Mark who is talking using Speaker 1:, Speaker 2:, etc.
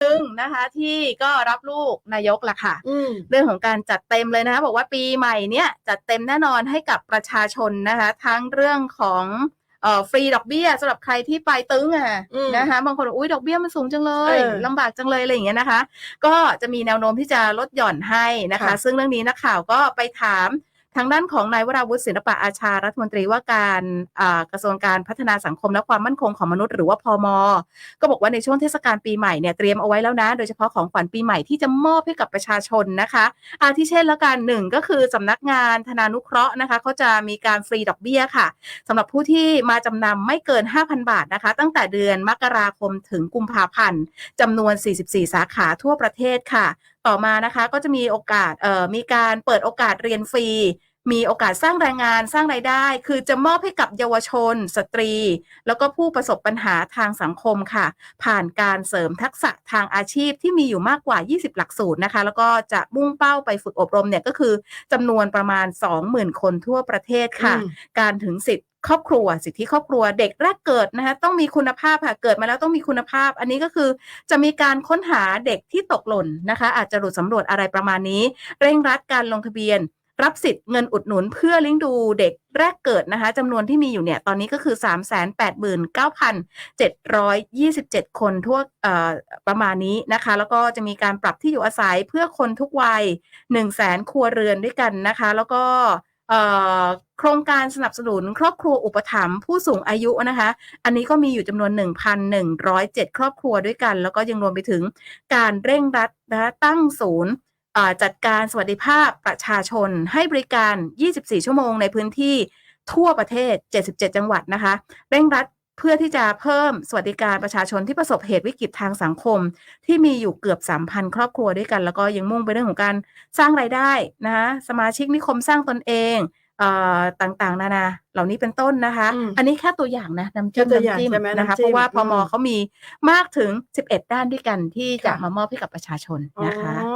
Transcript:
Speaker 1: หนึ่งนะคะที่ก็รับลูกนายกละค่ะ
Speaker 2: อืม
Speaker 1: เรื่องของการจัดเต็มเลยนะคะบอกว่าปีใหม่เนี้ยจัดเต็มแน่นอนให้กับประชาชนนะคะ ทั้งเรื่องของเอ่อฟรีดอกเบี้ยสำหรับใครที่ไปตึ้งอะ
Speaker 2: อืม
Speaker 1: นะคะบางคนบอกอุ้ยดอกเบี้ยมันสูงจังเลย
Speaker 2: เออ
Speaker 1: ลำบากจังเลยอะไรอย่างเงี้ยนะคะ ก็จะมีแนวโน้มที่จะลดหย่อนให้นะคะ
Speaker 2: ค่ะ
Speaker 1: ซึ่งเรื่องนี้นักข่าวก็ไปถาม ทางด้านของนายวราวุฒิศิลปะอาชารัฐมนตรีว่าการกระทรวงการพัฒนาสังคมและความมั่นคงของมนุษย์หรือว่าพมก็บอกว่าในช่วงเทศกาลปีใหม่เนี่ยเตรียมเอาไว้แล้วนะ โดยเฉพาะของขวัญปีใหม่ที่จะมอบให้กับประชาชนนะคะอาทิเช่นละกันหนึ่งก็คือสำนักงานธนานุเคราะห์นะคะเขาจะมีการฟรีดอกเบี้ยค่ะสำหรับผู้ที่มาจำนำไม่เกิน 5,000 บาทนะคะ ตั้งแต่เดือนมกราคมถึงกุมภาพันธ์จำนวน 44 สาขาทั่วประเทศค่ะต่อมานะคะก็จะมีโอกาสเอ่อมีการเปิดโอกาสเรียนฟรี มีโอกาสสร้างแรงงานสร้างรายได้ คือจะมอบให้กับเยาวชน สตรี แล้วก็ผู้ประสบปัญหาทางสังคมค่ะ ผ่านการเสริมทักษะทางอาชีพที่มีอยู่มากกว่า 20 หลักสูตรนะคะ แล้วก็จะมุ่งเป้าไปฝึกอบรมเนี่ยก็คือจำนวนประมาณ 20,000 คนทั่วประเทศค่ะ
Speaker 2: อืม
Speaker 1: การถึงสิทธิ ครอบครัวสิทธิครอบครัวเด็กแรกเกิดนะคะต้องมีคุณภาพค่ะเกิดมาแล้วต้องมีคุณภาพ อันนี้ก็คือจะมีการค้นหาเด็กที่ตกหล่นนะคะ อาจจะหลุดสำรวจอะไรประมาณนี้ เร่งรัดการลงทะเบียน รับสิทธิ์เงินอุดหนุนเพื่อเลี้ยงดูเด็กแรกเกิดนะคะจำนวนที่มีอยู่เนี่ยตอนนี้ก็คือ 389,727 คนทั่วเอ่อประมาณนี้นะคะ แล้วก็จะมีการปรับที่อยู่อาศัยเพื่อคนทุกวัย 1 0 0 0 0แสนครัวเรือนด้วยกันนะคะ แล้วก็ โครงการสนับสนุนครอบครัวอุปถัมภ์ผู้สูงอายุนะคะ อันนี้ก็มีอยู่จำนวน 1,107 ครอบครัวด้วยกัน แล้วก็ยังรวมไปถึงการเร่งรัดนะคะตั้งศูนย์จัดการสวัสดิภาพประชาชนให้บริการ 24 ชั่วโมงในพื้นที่ทั่วประเทศ 77 จังหวัดนะคะ เร่งรัด เพื่อที่จะเพิ่มสวัสดิการประชาชนที่ประสบเหตุวิกฤตทางสังคม ที่มีอยู่เกือบ 3,000 ครอบครัวด้วยกัน แล้วก็ยังมุ่งไปเรื่องของการสร้างรายได้นะคะสมาชิกนิคมสร้างตนเองเอ่อต่างๆ นานา เหล่านี้เป็นต้นนะคะ
Speaker 2: อืม
Speaker 1: อันนี้แค่ตัวอย่างนะน้ำจิ้ม
Speaker 2: แค่ตัวอย่าง
Speaker 1: น้ำจิ้ม
Speaker 2: ใช่ไหม
Speaker 1: นะคะ
Speaker 2: น้ำจิ้ม
Speaker 1: เพราะว่าพม
Speaker 2: อืม
Speaker 1: เขามีมากถึง 11 ด้านด้วยกันที่จะ
Speaker 2: ค่ะ
Speaker 1: มามอบให้กับประชาชนนะคะ
Speaker 2: อ๋อ